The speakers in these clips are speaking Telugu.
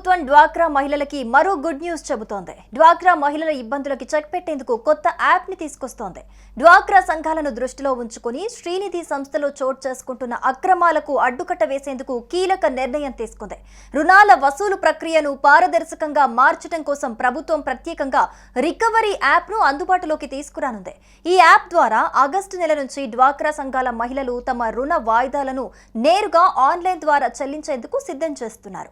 ప్రభుత్వం డ్వాక్రా మహిళలకి మరో గుడ్ న్యూస్ చెబుతోంది. డ్వాక్రా మహిళల ఇబ్బందులకి చెక్ పెట్టేందుకు కొత్త యాప్ని తీసుకొస్తోంది. డ్వాక్రా సంఘాలను దృష్టిలో ఉంచుకుని శ్రీనిధి సంస్థలో చోటు చేసుకుంటున్న అక్రమాలకు అడ్డుకట్ట వేసేందుకు కీలక నిర్ణయం తీసుకుంది. రుణాల వసూలు ప్రక్రియను పారదర్శకంగా మార్చడం కోసం ప్రభుత్వం ప్రత్యేకంగా రికవరీ యాప్ను అందుబాటులోకి తీసుకురానుంది. ఈ యాప్ ద్వారా ఆగస్టు నెల నుంచి డ్వాక్రా సంఘాల మహిళలు తమ రుణ వాయిదాలను నేరుగా ఆన్లైన్ ద్వారా చెల్లించేందుకు సిద్ధం చేస్తున్నారు.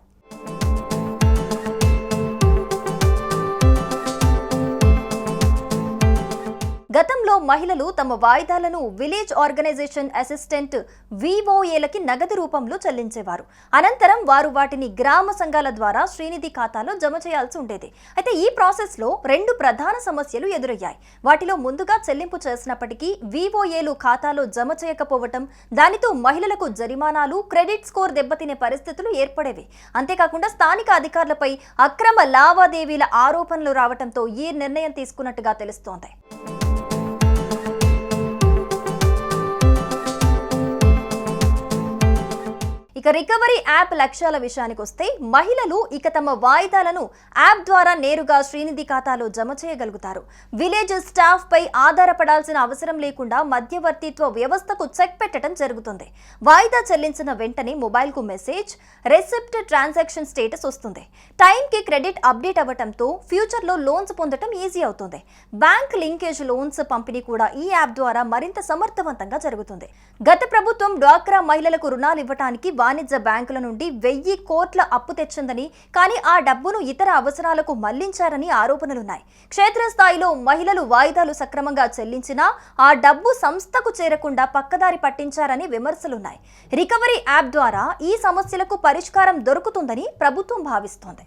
గతంలో మహిళలు తమ వాయిదాలను విలేజ్ ఆర్గనైజేషన్ అసిస్టెంట్ విఓఏలకి నగదు రూపంలో చెల్లించేవారు. అనంతరం వారు వాటిని గ్రామ సంఘాల ద్వారా శ్రీనిధి ఖాతాలో జమ చేయాల్సి ఉండేది. అయితే ఈ ప్రాసెస్లో రెండు ప్రధాన సమస్యలు ఎదురయ్యాయి. వాటిలో ముందుగా చెల్లింపు చేసినప్పటికీ విఓఏలు ఖాతాలో జమ చేయకపోవటం దానితో మహిళలకు జరిమానాలు క్రెడిట్ స్కోర్ దెబ్బతినే పరిస్థితులు ఏర్పడేవి. అంతేకాకుండా స్థానిక అధికారులపై అక్రమ లావాదేవీల ఆరోపణలు రావడంతో ఈ నిర్ణయం తీసుకున్నట్టుగా తెలుస్తోంది. ఇక రికవరీ యాప్ లక్ష్యాల విషయానికి వస్తే మహిళలు ఇక తమ వాయిదాలను యాప్ ద్వారా నేరుగా శ్రీనిధి ఖాతాలో జమ చేయగలుగుతారు. విలేజ్ స్టాఫ్ పై ఆధారపడాల్సిన అవసరం లేకుండా మధ్యవర్తిత్వ వ్యవస్థకు చెక్ పెట్టడం జరుగుతుంది. వాయిదా చెల్లించిన వెంటనే మొబైల్కు మెసేజ్ రెసిప్ట్ ట్రాన్సాక్షన్ స్టేటస్ వస్తుంది. టైంకి క్రెడిట్ అప్డేట్ అవ్వడంతో ఫ్యూచర్లో లోన్స్ పొందడం ఈజీ అవుతుంది. బ్యాంక్ లింకేజ్ లోన్స్ పంపిణీ కూడా ఈ యాప్ ద్వారా మరింత సమర్థవంతంగా జరుగుతుంది. గత ప్రభుత్వం డ్వాక్రా మహిళలకు రుణాలు ఇవ్వడానికి వాణిజ్య బ్యాంకుల నుండి వెయ్యి కోట్ల అప్పు తెచ్చిందని కానీ ఆ డబ్బును ఇతర అవసరాలకు మళ్ళించారని ఆరోపణలున్నాయి. క్షేత్రస్థాయిలో మహిళలు వాయిదాలు సక్రమంగా చెల్లించినా ఆ డబ్బు సంస్థకు చేరకుండా పక్కదారి పట్టించారని విమర్శలున్నాయి. రికవరీ యాప్ ద్వారా ఈ సమస్యలకు పరిష్కారం దొరుకుతుందని ప్రభుత్వం భావిస్తోంది.